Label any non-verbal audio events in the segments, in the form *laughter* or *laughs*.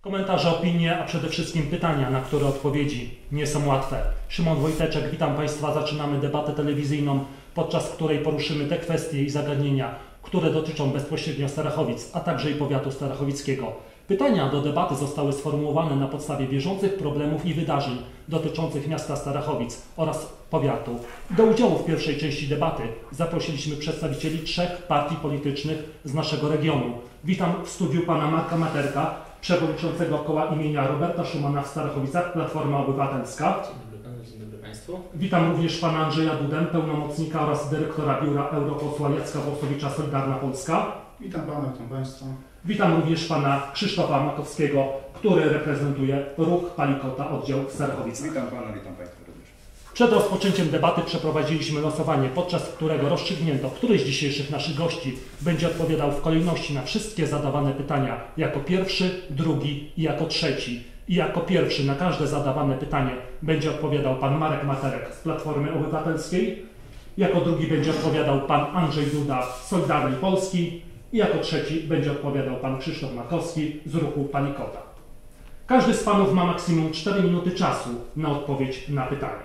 Komentarze, opinie, a przede wszystkim pytania, na które odpowiedzi nie są łatwe. Szymon Wojteczek, witam Państwa. Zaczynamy debatę telewizyjną, podczas której poruszymy te kwestie i zagadnienia, które dotyczą bezpośrednio Starachowic, a także i powiatu starachowickiego. Pytania do debaty zostały sformułowane na podstawie bieżących problemów i wydarzeń dotyczących miasta Starachowic oraz powiatu. Do udziału w pierwszej części debaty zaprosiliśmy przedstawicieli trzech partii politycznych z naszego regionu. Witam w studiu pana Marka Materka, przewodniczącego koła imienia Roberta Szumana w Starachowicach, Platforma Obywatelska. Dzień dobry panu, dzień dobry państwu. Witam również pana Andrzeja Dudę, pełnomocnika oraz dyrektora biura europosła Jacka Włosowicza Solidarna Polska. Witam Pana, witam Państwa. Witam również pana Krzysztofa Makowskiego, który reprezentuje ruch Palikota oddział w Starachowicach. Witam Pana, witam Państwa również. Przed rozpoczęciem debaty przeprowadziliśmy losowanie, podczas którego rozstrzygnięto, który z dzisiejszych naszych gości będzie odpowiadał w kolejności na wszystkie zadawane pytania jako pierwszy, drugi i jako trzeci. I jako pierwszy na każde zadawane pytanie będzie odpowiadał pan Marek Materek z Platformy Obywatelskiej, jako drugi będzie odpowiadał pan Andrzej Duda z Solidarnej Polski i jako trzeci będzie odpowiadał pan Krzysztof Makowski z ruchu Palikota. Każdy z panów ma maksimum 4 minuty czasu na odpowiedź na pytanie.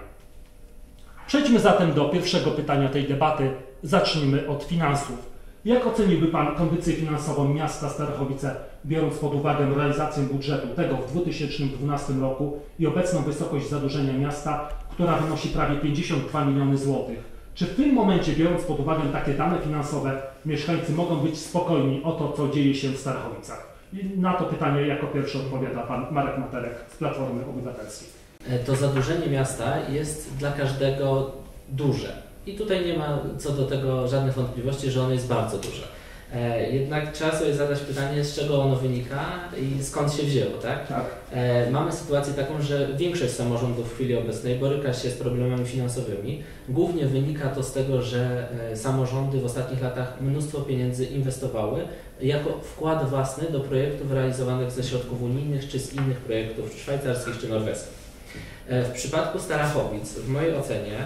Przejdźmy zatem do pierwszego pytania tej debaty. Zacznijmy od finansów. Jak oceniłby Pan kondycję finansową miasta Starachowice, biorąc pod uwagę realizację budżetu tego w 2012 roku i obecną wysokość zadłużenia miasta, która wynosi prawie 52 miliony złotych? Czy w tym momencie, biorąc pod uwagę takie dane finansowe, mieszkańcy mogą być spokojni o to, co dzieje się w Starachowicach? I na to pytanie jako pierwszy odpowiada Pan Marek Materek z Platformy Obywatelskiej. E, To zadłużenie miasta jest dla każdego duże. I tutaj nie ma co do tego żadnych wątpliwości, że ono jest bardzo duże. E, Jednak trzeba sobie zadać pytanie, z czego ono wynika i skąd się wzięło, tak? Tak. E, Mamy sytuację taką, że większość samorządów w chwili obecnej boryka się z problemami finansowymi. Głównie wynika to z tego, że e, samorządy w ostatnich latach mnóstwo pieniędzy inwestowały jako wkład własny do projektów realizowanych ze środków unijnych czy z innych projektów szwajcarskich czy norweskich. W przypadku Starachowic, w mojej ocenie,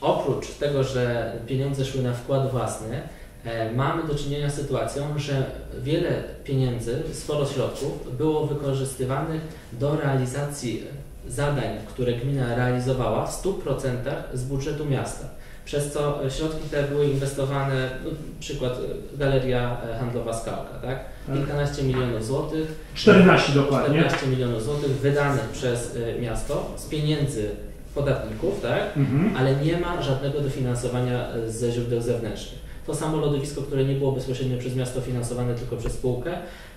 oprócz tego, że pieniądze szły na wkład własny, e, mamy do czynienia z sytuacją, że wiele pieniędzy, sporo środków było wykorzystywanych do realizacji zadań, które gmina realizowała w 100% z budżetu miasta. Przez co środki te były inwestowane, no, przykład e, galeria e, handlowa Skałka, tak? Tak. Kilkanaście milionów złotych 14 dokładnie. 14 milionów złotych wydanych przez y, miasto z pieniędzy podatników, tak? Mhm. ale nie ma żadnego dofinansowania y, ze źródeł zewnętrznych. To samo lodowisko, które nie było bezpośrednio przez miasto finansowane, tylko przez spółkę,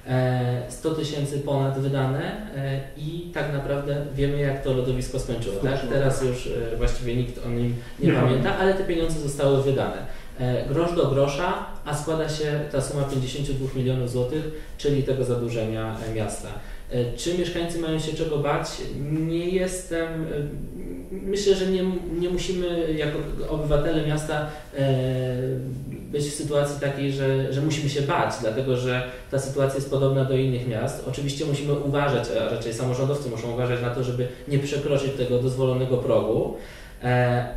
e, 100 tysięcy ponad wydane e, i tak naprawdę wiemy, jak to lodowisko skończyło. Tak? Teraz już e, właściwie nikt o nim nie, Nie pamięta, ale te pieniądze zostały wydane. E, Grosz do grosza, a składa się ta suma 52 milionów złotych, czyli tego zadłużenia e, miasta. E, Czy mieszkańcy mają się czego bać? Nie jestem. Myślę, że nie, nie musimy jako obywatele miasta być w sytuacji takiej, że, że musimy się bać, dlatego że ta sytuacja jest podobna do innych miast. Oczywiście musimy uważać, a raczej samorządowcy muszą uważać na to, żeby nie przekroczyć tego dozwolonego progu.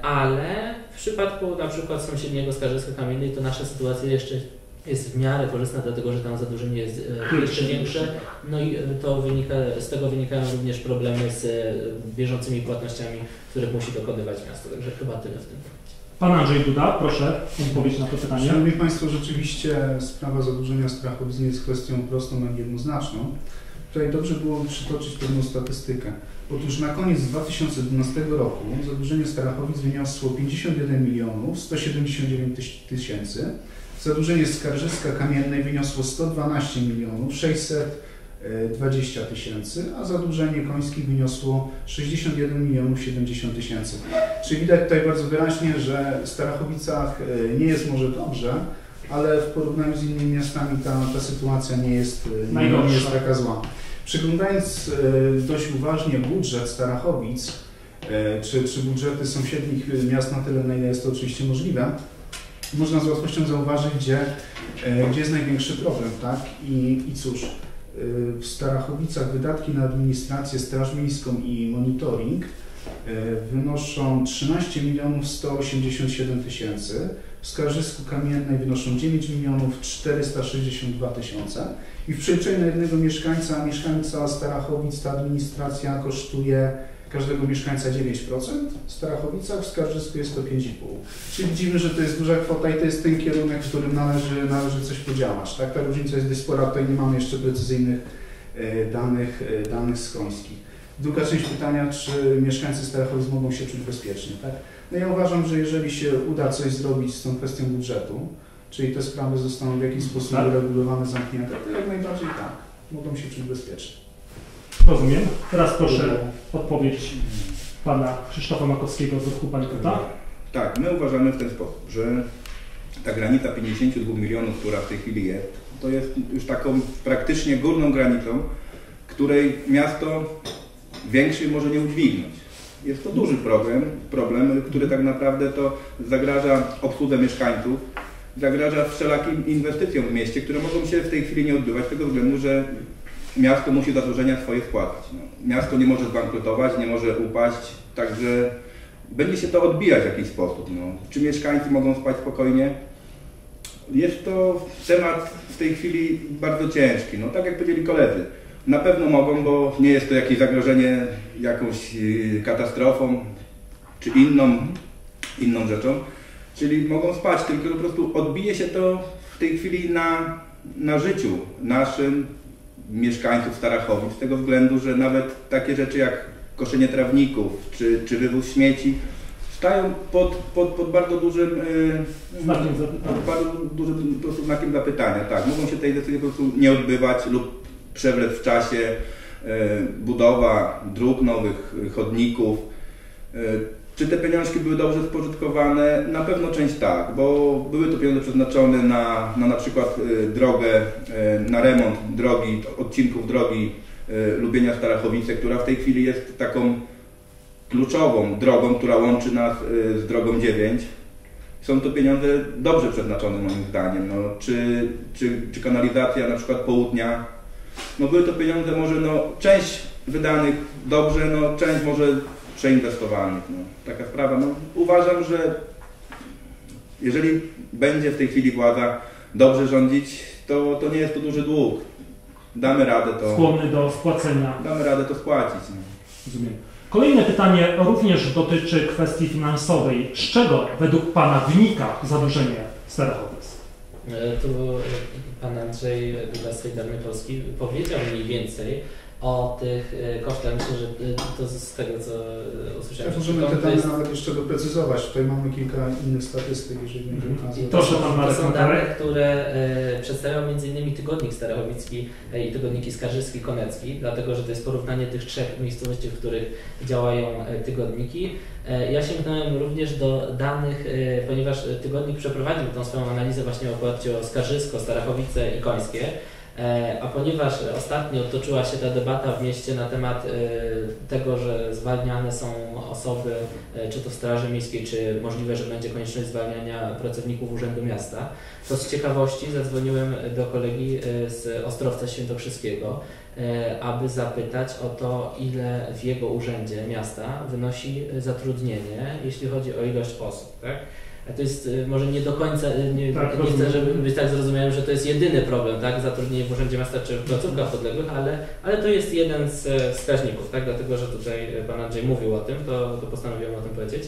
Ale w przypadku na przykład sąsiedniego Skarżyska Kamiennej to nasza sytuacja jeszcze jest w miarę korzystna, dlatego że tam zadłużenie jest e, jeszcze większe. No i e, to wynika, z tego wynikają również problemy z e, bieżącymi płatnościami, których musi dokonywać miasto. Także chyba tyle w tym. Pan Andrzej Duda, proszę odpowiedź na to pytanie. Szanowni Państwo, rzeczywiście sprawa zadłużenia Strachowic nie jest kwestią prostą ani jednoznaczną. Tutaj dobrze było przytoczyć pewną statystykę. Otóż na koniec 2012 roku zadłużenie Starachowic wyniosło 51 milionów 179 tyś- tysięcy. Zadłużenie Skarżyska Kamiennej wyniosło 112 milionów 620 tysięcy, a zadłużenie Końskich wyniosło 61 milionów 70 tysięcy. Czyli widać tutaj bardzo wyraźnie, że w Starachowicach e, nie jest może dobrze, ale w porównaniu z innymi miastami ta, ta sytuacja nie jest, e, nie, nie jest taka zła. Przyglądając e, dość uważnie budżet Starachowic, e, czy, czy budżety sąsiednich miast na tyle, na ile jest to oczywiście możliwe, można z łatwością zauważyć, gdzie, e, gdzie jest największy problem, tak? I, i cóż, w Starachowicach wydatki na administrację, straż miejską i monitoring wynoszą 13 milionów 187 tysięcy, w Skarżysku Kamiennej wynoszą 9 milionów 462 tysiące i w przeliczeniu na jednego mieszkańca, mieszkańca Starachowic ta administracja kosztuje każdego mieszkańca 9%, w w Skarżysku jest to 5,5%. Czyli widzimy, że to jest duża kwota i to jest ten kierunek, w którym należy, należy coś podziałać. Tak? Ta różnica jest dość spora, tutaj nie mamy jeszcze precyzyjnych e, danych, e, danych skońskich. Druga część pytania, czy mieszkańcy Starachowic mogą się czuć bezpiecznie. Tak? No ja uważam, że jeżeli się uda coś zrobić z tą kwestią budżetu, czyli te sprawy zostaną w jakiś sposób Tak. uregulowane, zamknięte, to jak najbardziej tak, mogą się czuć bezpiecznie. Rozumiem. Teraz proszę odpowiedź pana Krzysztofa Makowskiego z ruchu Palikota. Tak, my uważamy w ten sposób, że ta granica 52 milionów, która w tej chwili jest, to jest już taką praktycznie górną granicą, której miasto większej może nie udźwignąć. Jest to duży problem, problem, który tak naprawdę to zagraża obsłudze mieszkańców, zagraża wszelakim inwestycjom w mieście, które mogą się w tej chwili nie odbywać z tego względu, że miasto musi zadłużenia swoje spłacać. No, miasto nie może zbankrutować, nie może upaść, także będzie się to odbijać w jakiś sposób. No. Czy mieszkańcy mogą spać spokojnie? Jest to temat w tej chwili bardzo ciężki. No tak jak powiedzieli koledzy, na pewno mogą, bo nie jest to jakieś zagrożenie jakąś yy, katastrofą czy inną, inną rzeczą. Czyli mogą spać, tylko po prostu odbije się to w tej chwili na, na życiu naszym mieszkańców Starachowic, z tego względu, że nawet takie rzeczy jak koszenie trawników czy, czy wywóz śmieci stają pod, pod, pod bardzo dużym yy, Znakiem zapytania. pod bardzo dużym po prostu znakiem zapytania. Tak, mogą się te decyzje po prostu nie odbywać lub przewlec w czasie yy, budowa dróg, nowych yy, chodników. Yy, czy te pieniążki były dobrze spożytkowane? Na pewno część tak, bo były to pieniądze przeznaczone na na, na przykład drogę, na remont drogi, odcinków drogi Lubienia Starachowice, która w tej chwili jest taką kluczową drogą, która łączy nas z drogą 9. Są to pieniądze dobrze przeznaczone moim zdaniem. No, czy, czy, czy kanalizacja na przykład południa, no były to pieniądze może no, część wydanych dobrze, no, część może przeinwestowanych. No. Taka sprawa. No, uważam, że jeżeli będzie w tej chwili władza dobrze rządzić, to, to nie jest to duży dług. Damy radę to, Skłonny do spłacenia. damy radę to spłacić. No. Rozumiem. Kolejne pytanie również dotyczy kwestii finansowej. Z czego według Pana wynika zadłużenie Starachowic? E, Tu e, pan Andrzej Duda z Solidarnej Polski powiedział mniej więcej o tych e, kosztach. Myślę, że e, to z tego, co e, usłyszałem Tak, możemy te dane jest nawet jeszcze doprecyzować. Tutaj mamy kilka innych statystyk, jeżeli będzie Mhm. okazja. I to Proszę, są, pan to są dane, które e, przedstawiał m.in. Tygodnik Starachowicki e, i Tygodniki Skarżyski Konecki, dlatego że to jest porównanie tych trzech miejscowości, w których działają e, tygodniki. E, ja sięgnąłem również do danych, e, ponieważ tygodnik przeprowadził tą swoją analizę właśnie w oparciu o Skarżysko, Starachowice i Końskie. E, A ponieważ ostatnio toczyła się ta debata w mieście na temat e, tego, że zwalniane są osoby, e, czy to w Straży Miejskiej, czy możliwe, że będzie konieczność zwalniania pracowników Urzędu Miasta, to z ciekawości zadzwoniłem do kolegi z Ostrowca Świętokrzyskiego, aby zapytać o to, ile w jego urzędzie miasta wynosi zatrudnienie, jeśli chodzi o ilość osób. Tak? A to jest e, może nie do końca, e, nie, Tak, nie chcę, żeby być tak zrozumiałem, że to jest jedyny problem, tak? Zatrudnienie w Urzędzie Miasta czy w placówkach podległych, ale, ale to jest jeden z e, wskaźników, tak? Dlatego, że tutaj e, Pan Andrzej mówił o tym, to, to postanowiłem o tym powiedzieć.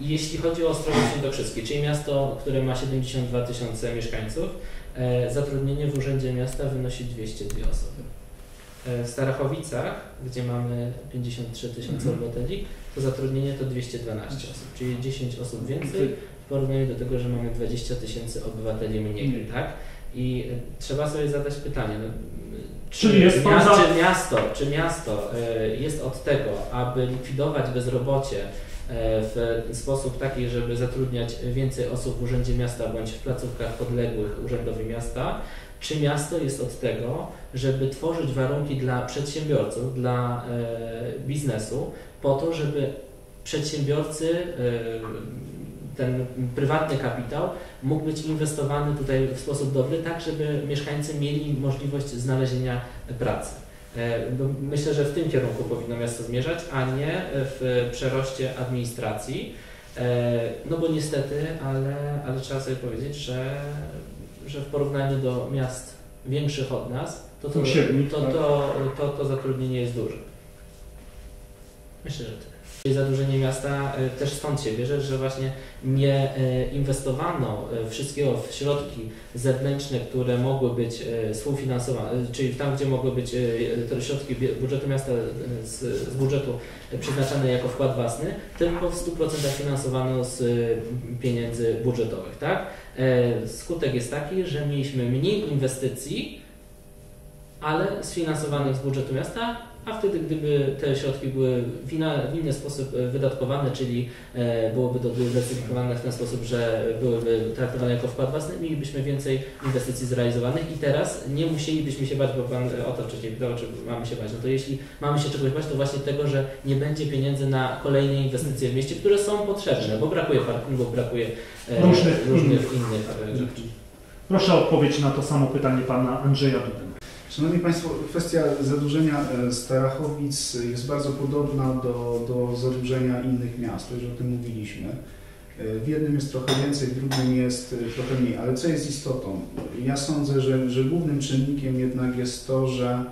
I jeśli chodzi o Ostrowiec Świętokrzyski, czyli miasto, które ma 72 tysiące mieszkańców, e, zatrudnienie w Urzędzie Miasta wynosi 202 osoby. W Starachowicach, gdzie mamy 53 tysiące Mhm. obywateli, to zatrudnienie to 212 osób, czyli 10 osób więcej porównaniu do tego, że mamy 20 tysięcy obywateli mniej, Mniej. tak? I e, trzeba sobie zadać pytanie, no, Czyli jest mia- czy miasto, czy miasto e, jest od tego, aby likwidować bezrobocie e, w sposób taki, żeby zatrudniać więcej osób w Urzędzie Miasta bądź w placówkach podległych Urzędowi Miasta, czy miasto jest od tego, żeby tworzyć warunki dla przedsiębiorców, dla biznesu, po to, żeby przedsiębiorcy ten prywatny kapitał mógł być inwestowany tutaj w sposób dobry, tak żeby mieszkańcy mieli możliwość znalezienia pracy. E, Myślę, że w tym kierunku powinno miasto zmierzać, a nie w przeroście administracji. E, No bo niestety, ale, ale trzeba sobie powiedzieć, że, że w porównaniu do miast większych od nas, to to, to, tak. to, to, to zatrudnienie jest duże. Myślę, że tyle. Zadłużenie miasta e, też stąd się bierze, że właśnie nie e, inwestowano e, wszystkiego w środki zewnętrzne, które mogły być współfinansowane, czyli tam, gdzie mogły być te środki budżetu miasta z, z budżetu przeznaczane jako wkład własny, tylko w 100% finansowano z pieniędzy budżetowych. Tak? E, Skutek jest taki, że mieliśmy mniej inwestycji, ale sfinansowanych z budżetu miasta, a wtedy, gdyby te środki były w, inna, w inny sposób e, wydatkowane, czyli e, byłoby to dywersyfikowane w ten sposób, że byłyby traktowane jako wkład własny, mielibyśmy więcej inwestycji zrealizowanych i teraz nie musielibyśmy się bać, bo Pan e, o to wcześniej pytał, czy mamy się bać. No to jeśli mamy się czegoś bać, to właśnie tego, że nie będzie pieniędzy na kolejne inwestycje w mieście, które są potrzebne, bo brakuje parkingów, brakuje Różnych różnych innych. innych rzeczy. Proszę o odpowiedź na to samo pytanie pana Andrzeja Dudy. Szanowni Państwo, kwestia zadłużenia e, Starachowic jest bardzo podobna do, do zadłużenia innych miast, już o tym mówiliśmy. E, W jednym jest trochę więcej, w drugim jest e, trochę mniej, ale co jest istotą? Ja sądzę, że, że głównym czynnikiem jednak jest to, że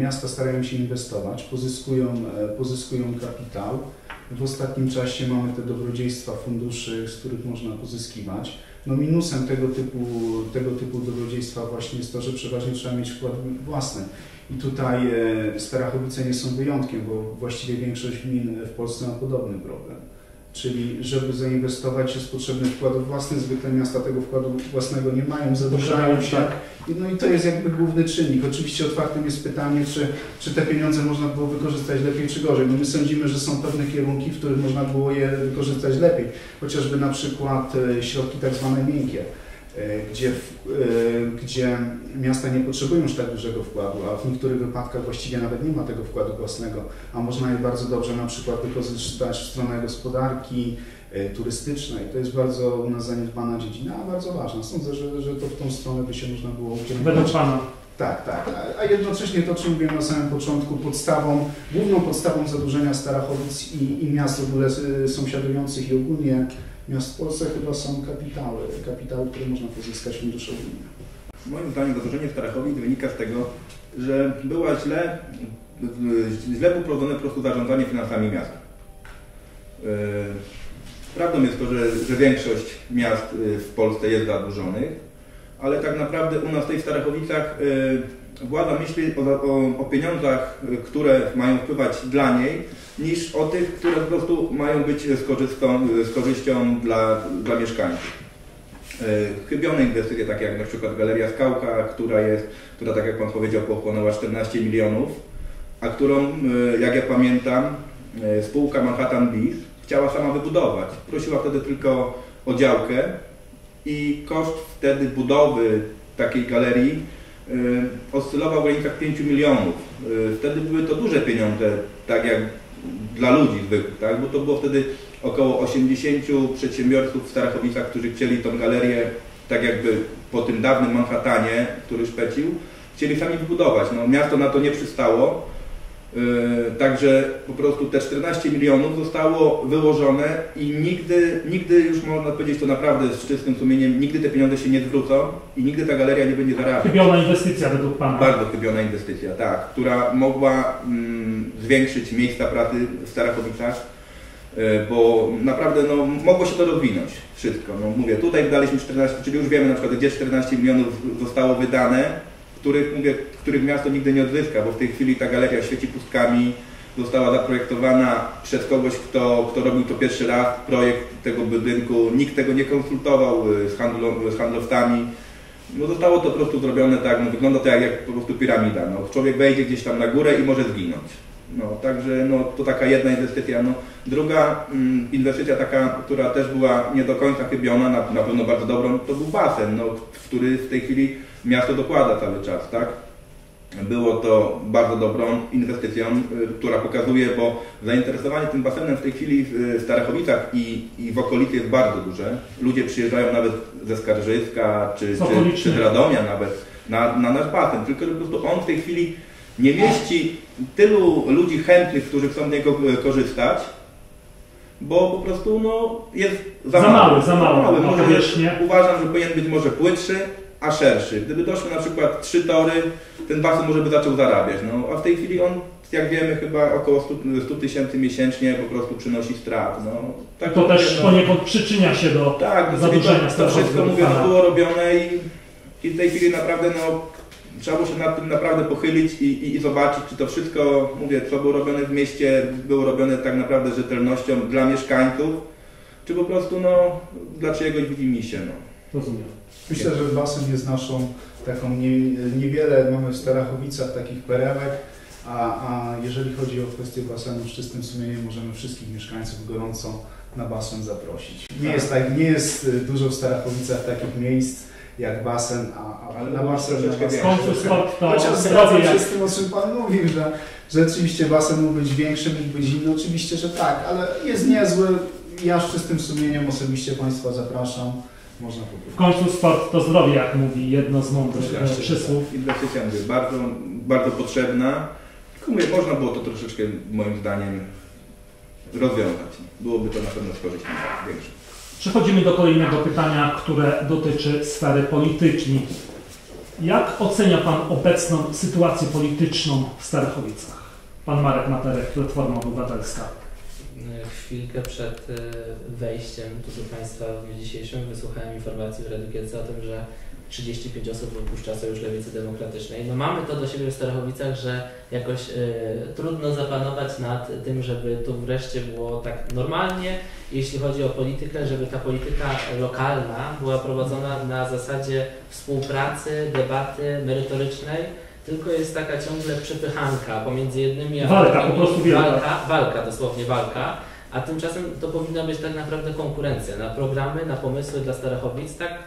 miasta starają się inwestować, pozyskują, pozyskują kapitał. W ostatnim czasie mamy te dobrodziejstwa funduszy, z których można pozyskiwać. No minusem tego typu, tego typu dobrodziejstwa właśnie jest to, że przeważnie trzeba mieć wkład własny. I tutaj e, Starachowice nie są wyjątkiem, bo właściwie większość gmin w Polsce ma podobny problem. Czyli żeby zainwestować jest potrzebny wkład własny, zwykle miasta tego wkładu własnego nie mają, zadłużają się. Tak. No i to jest jakby główny czynnik. Oczywiście otwartym jest pytanie, czy, czy te pieniądze można było wykorzystać lepiej czy gorzej. No my sądzimy, że są pewne kierunki, w których można było je wykorzystać lepiej. Chociażby na przykład e, środki tak zwane miękkie, gdzie, w- e, gdzie miasta nie potrzebują już tak dużego wkładu, a w niektórych wypadkach właściwie nawet nie ma tego wkładu własnego, a można je bardzo dobrze na przykład wykorzystać w stronę gospodarki, e, turystycznej. To jest bardzo u nas zaniedbana dziedzina, a bardzo ważna. Sądzę, że, że to w tą stronę by się można było Według ukierunkować. pana. Tak, tak. A- jednocześnie to, o czym mówiłem na samym początku, podstawą, główną podstawą zadłużenia Starachowic i, i miast w ogóle sąsiadujących i ogólnie miast w Polsce chyba są kapitały, kapitały, które można pozyskać funduszowymi. Moim zdaniem zadłużenie Starachowic wynika z tego, że była źle, źle było prowadzone po prostu zarządzanie finansami miasta. Yy, Prawdą jest to, że, że większość miast yy, w Polsce jest zadłużonych, ale tak naprawdę u nas w tej Starachowicach yy, władza myśli o, o, o pieniądzach, yy, które mają wpływać dla niej, niż o tych, które po prostu mają być z, korzystą, z korzyścią dla, dla mieszkańców. E, chybione inwestycje, takie jak na przykład Galeria Skałka, która jest, która tak jak Pan powiedział, pochłonęła 14 milionów, a którą, jak ja pamiętam, spółka Manhattan Beach chciała sama wybudować. Prosiła wtedy tylko o działkę i koszt wtedy budowy takiej galerii oscylował w granicach 5 milionów. E, Wtedy były to duże pieniądze, tak jak dla ludzi zwykłych, tak? bo to było wtedy około 80 przedsiębiorców w Starachowicach, którzy chcieli tą galerię, tak jakby po tym dawnym Manhattanie, który szpecił, chcieli sami wybudować. No, miasto na to nie przystało, także po prostu te 14 milionów zostało wyłożone i nigdy, nigdy już można powiedzieć to naprawdę z czystym sumieniem, nigdy te pieniądze się nie zwrócą i nigdy ta galeria nie będzie zarabiać. Chybiona inwestycja według pana. Bardzo chybiona inwestycja, tak, która mogła mm, zwiększyć miejsca pracy w Starachowicach, e, bo naprawdę no, mogło się to rozwinąć wszystko. No, mówię, tutaj wydaliśmy 14, czyli już wiemy na przykład, gdzie 14 milionów zostało wydane, których, mówię, których miasto nigdy nie odzyska, bo w tej chwili ta galeria świeci pustkami, została zaprojektowana przez kogoś, kto, kto robił to pierwszy raz, projekt tego budynku, nikt tego nie konsultował y, z, handlo, z handlowcami. No zostało to po prostu zrobione tak, no wygląda to jak, jak po prostu piramida. No, człowiek wejdzie gdzieś tam na górę i może zginąć. No, także no, to taka jedna inwestycja. No, druga mm, inwestycja taka, która też była nie do końca chybiona, na, na pewno bardzo dobrą, to był basen, no, który w tej chwili miasto dokłada cały czas, tak? było to bardzo dobrą inwestycją, y, która pokazuje, bo zainteresowanie tym basenem w tej chwili w Starachowicach i, i w okolicy jest bardzo duże. Ludzie przyjeżdżają nawet ze Skarżyska czy, Z czy, czy z Radomia nawet na, na nasz basen, tylko że po prostu on w tej chwili nie mieści tylu ludzi chętnych, którzy chcą z niego e, korzystać, bo po prostu no, jest za, Za mały, za mały Może. Uważam, że powinien być może płytszy, a szerszy. Gdyby doszły na przykład trzy tory, ten basen może by zaczął zarabiać. No, a w tej chwili on, jak wiemy, chyba około 100 100 tysięcy miesięcznie po prostu przynosi strat. No, tak To mówię, też no, poniekąd przyczynia się do tak, no, zadłużenia to, to wszystko mówię, no, było robione i, i w tej chwili naprawdę no, trzeba było się nad tym naprawdę pochylić i, i, i zobaczyć, czy to wszystko, mówię, co było robione w mieście, było robione tak naprawdę z rzetelnością dla mieszkańców, czy po prostu no, dla czyjegoś widzimisię. No. Rozumiem. Myślę, że basen jest naszą taką nie, niewiele mamy w Starachowicach takich perełek, a, a jeżeli chodzi o kwestię basenu z czystym sumieniem, możemy wszystkich mieszkańców gorąco na basen zaprosić. Nie jest, tak, nie jest y, dużo w Starachowicach takich miejsc jak basen, a, a Ale na basen, troszeczkę większy. Chociaż zgadzam się z tym, o czym Pan mówił, że, że rzeczywiście basen mógł być większy, mógł być inny. Oczywiście, że tak, ale jest niezły. Ja z czystym sumieniem osobiście Państwa zapraszam. Można w popróbować. końcu sport to zdrowie, jak mówi jedno z mądrych e, przysłów. Inwestycja mówię, bardzo, bardzo potrzebna. Tylko mówię, można było to troszeczkę moim zdaniem rozwiązać. Byłoby to na pewno z korzyścią większą. Przechodzimy do kolejnego pytania, które dotyczy sfery politycznej. Jak ocenia Pan obecną sytuację polityczną w Starachowicach? Pan Marek Materek, Platforma Obywatelska. Chwilkę przed e, wejściem tu do Państwa w dniu dzisiejszym wysłuchałem informacji w Radiu Kielce o tym, że 35 osób opuszcza Sojusz Lewicy Demokratycznej. No mamy to do siebie w Starachowicach, że jakoś e, trudno zapanować nad tym, żeby tu wreszcie było tak normalnie, jeśli chodzi o politykę, żeby ta polityka lokalna była prowadzona na zasadzie współpracy, debaty merytorycznej, tylko jest taka ciągle przepychanka pomiędzy jednymi a Walka, po prostu walka, walka, dosłownie walka. A tymczasem to powinna być tak naprawdę konkurencja na programy, na pomysły dla Starachowic, tak,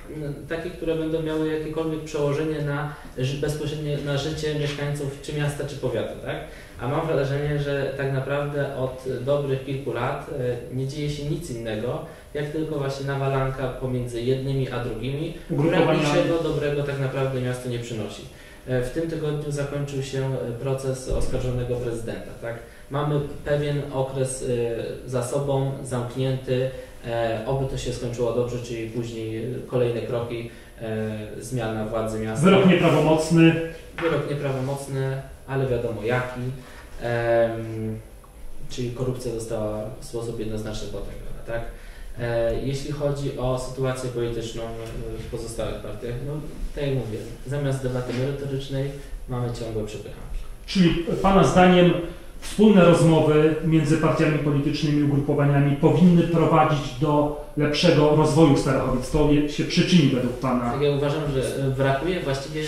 takie, które będą miały jakiekolwiek przełożenie na, bezpośrednie na życie mieszkańców czy miasta, czy powiatu. Tak? A mam wrażenie, że tak naprawdę od dobrych kilku lat e, nie dzieje się nic innego, jak tylko właśnie nawalanka pomiędzy jednymi a drugimi, która niczego dobrego tak naprawdę miasto nie przynosi. E, W tym tygodniu zakończył się e, proces oskarżonego prezydenta. Tak? Mamy pewien okres e, za sobą, zamknięty. E, Oby to się skończyło dobrze, czyli później kolejne kroki, e, zmiana władzy miasta. Wyrok nieprawomocny. Wyrok nieprawomocny, ale wiadomo jaki. Czyli korupcja została w sposób jednoznaczny potępiona. Tak? E, jeśli chodzi o sytuację polityczną w pozostałych partiach, no tak jak mówię, zamiast debaty merytorycznej mamy ciągłe przepychanki. Czyli Pana zdaniem wspólne rozmowy między partiami politycznymi ugrupowaniami powinny prowadzić do lepszego rozwoju Starachowic. To się przyczyni według Pana. Tak ja uważam, że e, brakuje właściwie e,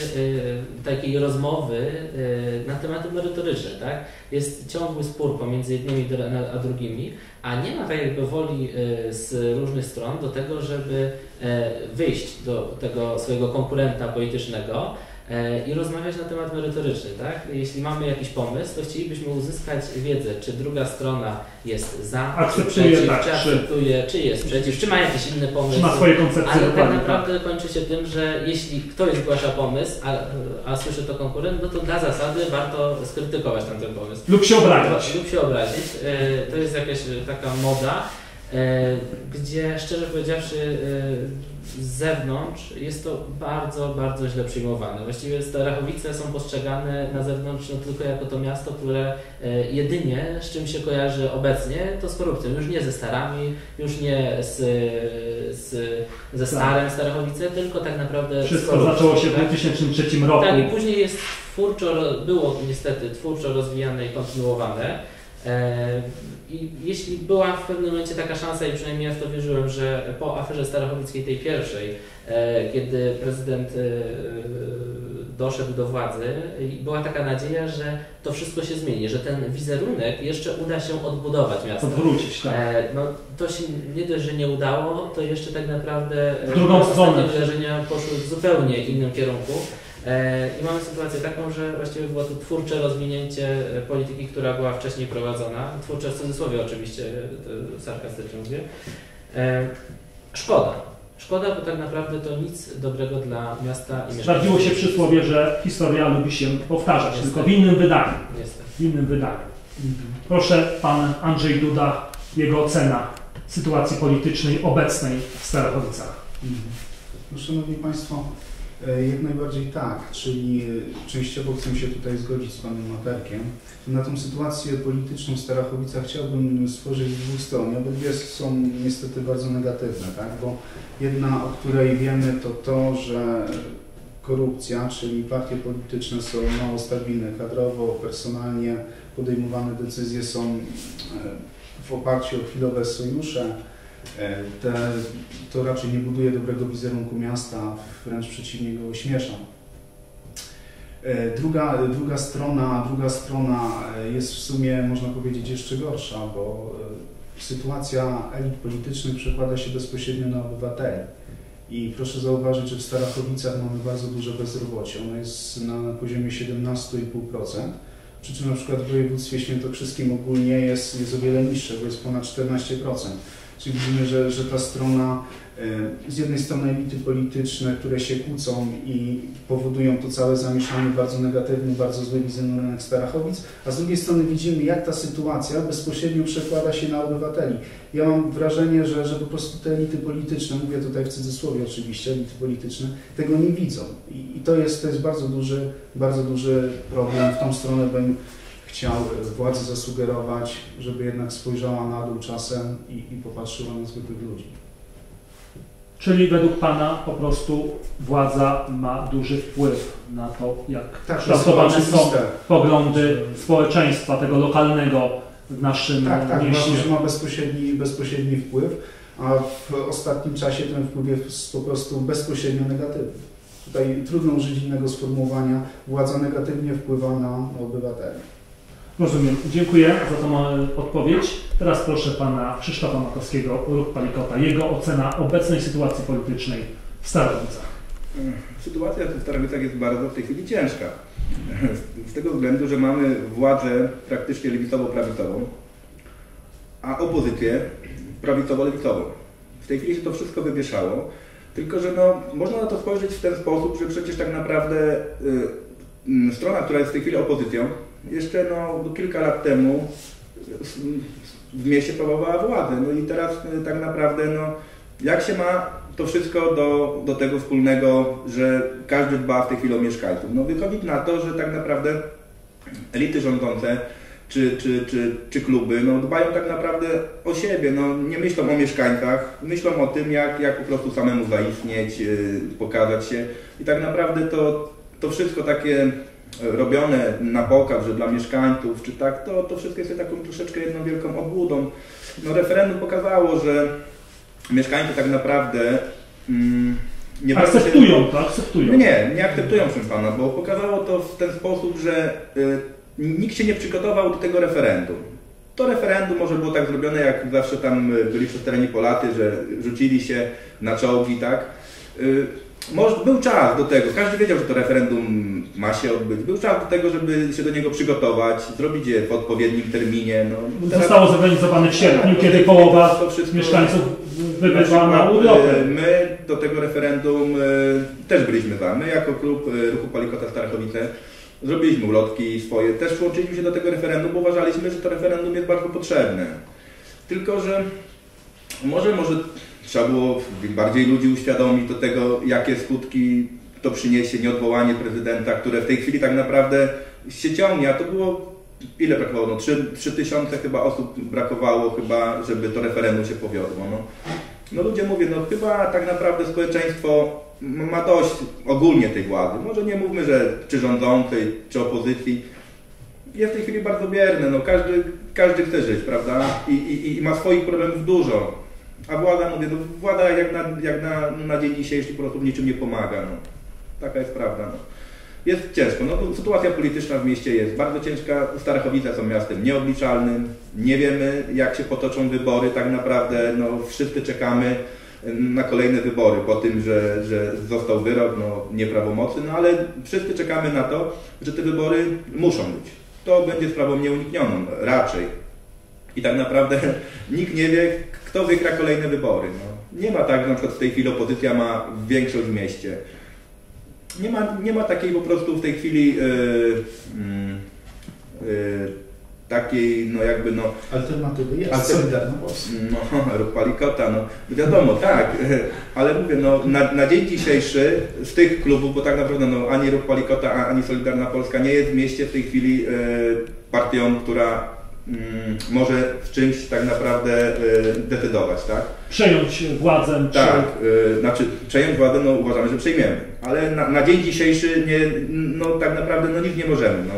takiej rozmowy e, na tematy merytoryczne. Tak? Jest ciągły spór pomiędzy jednymi a drugimi, a nie ma tak jakby woli z różnych stron do tego, żeby wyjść do tego swojego konkurenta politycznego i rozmawiać na temat merytoryczny. Tak? Jeśli mamy jakiś pomysł, to chcielibyśmy uzyskać wiedzę, czy druga strona jest za, Akceptuje, czy przeciw, tak, czy czy- akceptuje, czy jest przeciw, czy ma jakiś inny pomysł. Czy ma swoje koncepcje Ale tak tak. naprawdę kończy się tym, że jeśli ktoś zgłasza pomysł, a, a słyszy to konkurent, no to dla zasady warto skrytykować tamten pomysł. Lub się obrazić. Lub się obrazić. E, To jest jakaś e, taka moda, e, gdzie szczerze powiedziawszy e, z zewnątrz jest to bardzo, bardzo źle przyjmowane. Właściwie Starachowice są postrzegane na zewnątrz no, tylko jako to miasto, które e, jedynie z czym się kojarzy obecnie, to z korupcją. Już nie ze starami, już nie z, z, ze starym Starachowice, tylko tak naprawdę z Wszystko korupcją, zaczęło się w tak? 2003 roku. Tak, i później jest twórczo, było niestety twórczo rozwijane i kontynuowane. E, I jeśli była w pewnym momencie taka szansa, i przynajmniej ja w to wierzyłem, że po aferze Starachowickiej, tej pierwszej, e, kiedy prezydent e, doszedł do władzy, była taka nadzieja, że to wszystko się zmieni, że ten wizerunek jeszcze uda się odbudować miasto. Odwrócić, tak. E, no, to się nie dość, że nie udało, to jeszcze tak naprawdę W drugą stronę. wydarzenia poszły w zupełnie innym kierunku. E, I mamy sytuację taką, że właściwie było to twórcze rozwinięcie e, polityki, która była wcześniej prowadzona. Twórcze w cudzysłowie oczywiście, e, sarkastycznie mówię. Szkoda. Szkoda, bo tak naprawdę to nic dobrego dla miasta i mieszkańców. Sprawdziło się przysłowie, że historia lubi się powtarzać, Niestety. tylko w innym wydaniu. Niestety. W innym wydaniu. Proszę, pan Andrzej Duda, jego ocena sytuacji politycznej obecnej w Starachowicach. Mhm. No, Szanowni Państwo, jak najbardziej tak, czyli e, częściowo chcę się tutaj zgodzić z Panem Materkiem. Na tą sytuację polityczną w Starachowicach chciałbym stworzyć z dwóch stron. Obydwie są niestety bardzo negatywne, tak? bo jedna, o której wiemy, to to, że korupcja, czyli partie polityczne są mało stabilne kadrowo, personalnie, podejmowane decyzje są e, w oparciu o chwilowe sojusze. E, Te, to raczej nie buduje dobrego wizerunku miasta, wręcz przeciwnie go ośmiesza. E, Druga, druga, strona, druga strona e, jest w sumie, można powiedzieć, jeszcze gorsza, bo sytuacja elit politycznych przekłada się bezpośrednio na obywateli. I proszę zauważyć, że w Starachowicach mamy bardzo duże bezrobocie. Ono jest na poziomie 17,5%. Przy czym na przykład w województwie świętokrzyskim ogólnie jest, jest o wiele niższe, bo jest ponad 14%. Czyli widzimy, że, że ta strona, e, z jednej strony elity polityczne, które się kłócą i powodują to całe zamieszanie bardzo negatywny, bardzo zły wizerunek Starachowic, a z drugiej strony widzimy, jak ta sytuacja bezpośrednio przekłada się na obywateli. Ja mam wrażenie, że, że po prostu te elity polityczne, mówię tutaj w cudzysłowie oczywiście, elity polityczne, tego nie widzą. I, i to, jest, to jest bardzo duży, bardzo duży problem. W tą stronę bym chciał władzy zasugerować, żeby jednak spojrzała na dół czasem i, i popatrzyła na zwykłych ludzi. Czyli według Pana po prostu władza ma duży wpływ na to, jak Tak, kształtowane są poglądy społeczeństwa tego lokalnego w naszym Tak, tak, mieście. że ma bezpośredni, bezpośredni wpływ, a w ostatnim czasie ten wpływ jest po prostu bezpośrednio negatywny. Tutaj trudno użyć innego sformułowania. Władza negatywnie wpływa na obywateli. Rozumiem. Dziękuję za tą e, odpowiedź. Teraz proszę pana Krzysztofa Makowskiego, Ruch Palikota. Jego ocena obecnej sytuacji politycznej w Starowicach. Sytuacja w Starowicach jest bardzo w tej chwili ciężka. *laughs* Z tego względu, że mamy władzę praktycznie lewicowo-prawicową, a opozycję prawicowo-lewicową. W tej chwili się to wszystko wywieszało, tylko że no, można na to spojrzeć w ten sposób, że przecież tak naprawdę y, y, strona, która jest w tej chwili opozycją, jeszcze no, kilka lat temu y, w mieście sprawowała władzę. No i teraz y, tak naprawdę no, jak się ma to wszystko do, do tego wspólnego, że każdy dba w tej chwili o mieszkańców? No wychodzi na to, że tak naprawdę elity rządzące czy, czy, czy, czy kluby no, dbają tak naprawdę o siebie, no, nie myślą o mieszkańcach, myślą o tym, jak, jak po prostu samemu zaistnieć, yy, pokazać się i tak naprawdę to, to wszystko takie robione na pokaz, że dla mieszkańców, czy tak, to, to wszystko jest taką troszeczkę jedną wielką obłudą. No referendum pokazało, że mieszkańcy tak naprawdę mm, nie bardzo się- Akceptują to, akceptują. nie, nie akceptują proszę pana, bo pokazało to w ten sposób, że y, nikt się nie przygotował do tego referendum. To referendum może było tak zrobione, jak zawsze tam byli przedstawieni Polacy, że rzucili się na czołgi, tak? Y, może, był czas do tego, każdy wiedział, że to referendum ma się odbyć. Był czas do tego, żeby się do niego przygotować, zrobić je w odpowiednim terminie. No, teraz- Zostało zorganizowane w sierpniu, Tak, kiedy to połowa to wszystko- mieszkańców na wybywa na e, urlopy. My do tego referendum e, też byliśmy za. My jako klub e, Ruchu Palikota Starachowice zrobiliśmy ulotki swoje. Też przyłączyliśmy się do tego referendum, bo uważaliśmy, że to referendum jest bardzo potrzebne. Tylko, że może, może trzeba było bardziej ludzi uświadomić do tego, jakie skutki to przyniesie nieodwołanie prezydenta, które w tej chwili tak naprawdę się ciągnie, a to było ile brakowało? No 3, 3 tysiące chyba osób brakowało chyba, żeby to referendum się powiodło. No, no ludzie mówią, no chyba tak naprawdę społeczeństwo ma dość ogólnie tej władzy. Może nie mówmy, że czy rządzącej, czy opozycji. Jest w tej chwili bardzo bierne, no każdy, każdy chce żyć, prawda? I, i, I ma swoich problemów dużo. A władza, mówię, no władza jak na, jak na, na dzień dzisiejszy po prostu niczym nie pomaga. No. Taka jest prawda. No. Jest ciężko. No, sytuacja polityczna w mieście jest bardzo ciężka. Starachowice są miastem nieobliczalnym. Nie wiemy, jak się potoczą wybory. Tak naprawdę no, wszyscy czekamy na kolejne wybory po tym, że, że został wyrok no, nieprawomocny, no ale wszyscy czekamy na to, że te wybory muszą być. To będzie sprawą nieuniknioną, raczej. I tak naprawdę *laughs* nikt nie wie, kto wygra kolejne wybory. No. Nie ma tak, że na przykład w tej chwili opozycja ma większość w mieście. Nie ma, nie ma takiej po prostu w tej chwili yy, yy, takiej, no jakby no, Alternatywy jest. Alter- Solidarna Polska. no, *laughs* ruch palikota, no wiadomo, tak, *laughs* ale mówię, no na, na dzień dzisiejszy z tych klubów, bo tak naprawdę no, ani ruch palikota, ani Solidarna Polska nie jest w mieście w tej chwili e, partią, która może w czymś tak naprawdę e, decydować, tak? Przejąć władzę, Tak, y, znaczy przejąć władzę, no uważamy, że przejmiemy, ale na, na dzień dzisiejszy nie, no tak naprawdę no nic nie możemy, no.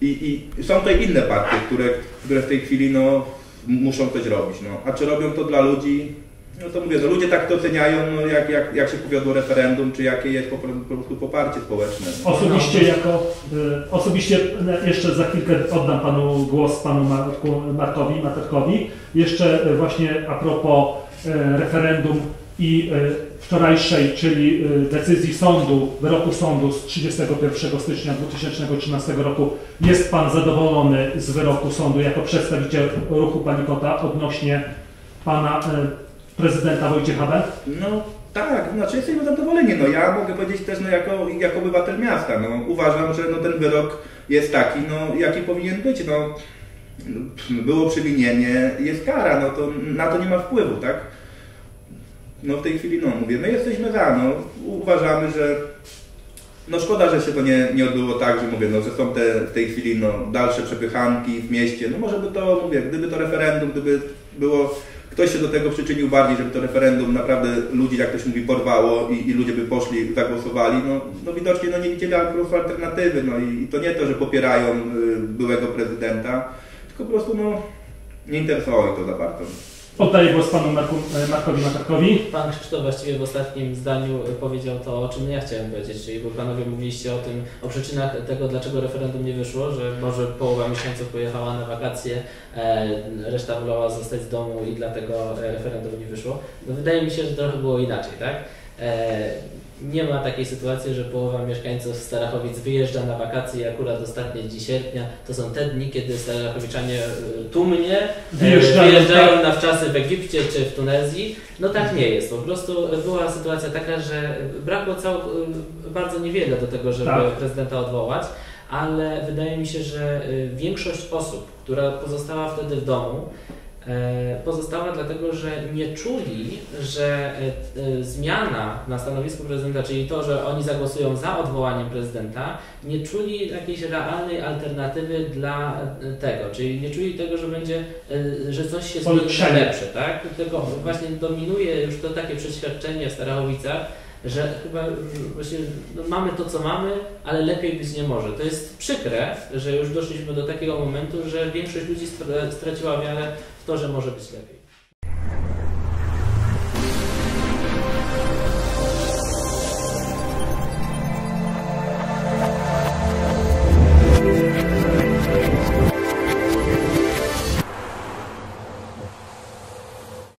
I, I są tutaj inne partie, które, które w tej chwili no muszą coś robić, no. A czy robią to dla ludzi? No to mówię, no ludzie tak to oceniają, no jak, jak, jak się powiodło referendum, czy jakie jest po, po prostu poparcie społeczne. Osobiście jako, y, osobiście y, jeszcze za chwilkę oddam panu głos panu Marku, Markowi Materkowi. Jeszcze y, właśnie a propos y, referendum i y, wczorajszej, czyli y, decyzji sądu, wyroku sądu z 31 stycznia 2013 roku. Jest pan zadowolony z wyroku sądu jako przedstawiciel ruchu Panikota odnośnie pana y, prezydenta Wojciecha B? No tak, znaczy jesteśmy zadowoleni. No ja mogę powiedzieć też no, jako, jako obywatel miasta. No, uważam, że no, ten wyrok jest taki, no, jaki powinien być. No, było przewinienie, jest kara, no to na to nie ma wpływu, tak? No w tej chwili, no mówię, my jesteśmy za, no uważamy, że no szkoda, że się to nie, nie odbyło tak, że mówię, no, że są te w tej chwili no, dalsze przepychanki w mieście. No może by to, mówię, gdyby to referendum, gdyby było, ktoś się do tego przyczynił bardziej, żeby to referendum naprawdę ludzi, jak to się mówi, porwało i, i ludzie by poszli, zagłosowali, no, no widocznie no, nie widzieli po prostu alternatywy. No i, i to nie to, że popierają y, byłego prezydenta, tylko po prostu no, nie interesowało ich to za bardzo. Oddaję głos panu Marku, y, Markowi Materkowi. Pan Krzysztof właściwie w ostatnim zdaniu powiedział to, o czym ja chciałem powiedzieć, czyli bo panowie mówiliście o tym, o przyczynach tego, dlaczego referendum nie wyszło, że może połowa mieszkańców pojechała na wakacje, e, reszta wolała zostać w domu i dlatego e, referendum nie wyszło. No wydaje mi się, że trochę było inaczej, tak? E, nie ma takiej sytuacji, że połowa mieszkańców Starachowic wyjeżdża na wakacje i akurat ostatnie dni sierpnia to są te dni, kiedy Starachowiczanie e, tłumnie e, Wyjeżdżają, wyjeżdżają na wczasy w Egipcie czy w Tunezji. No tak nie jest. Po prostu była sytuacja taka, że brakło cał, bardzo niewiele do tego, żeby Tak. prezydenta odwołać, ale wydaje mi się, że większość osób, która pozostała wtedy w domu, e, pozostała dlatego, że nie czuli, że e, e, zmiana na stanowisku prezydenta, czyli to, że oni zagłosują za odwołaniem prezydenta, nie czuli jakiejś realnej alternatywy dla e, tego, czyli nie czuli tego, że będzie, e, że coś się zmieni lepsze, tak? Tylko właśnie dominuje już to takie przeświadczenie w Starachowicach, że chyba właśnie no, mamy to, co mamy, ale lepiej być nie może. To jest przykre, że już doszliśmy do takiego momentu, że większość ludzi str- straciła wiarę w to, że może być lepiej.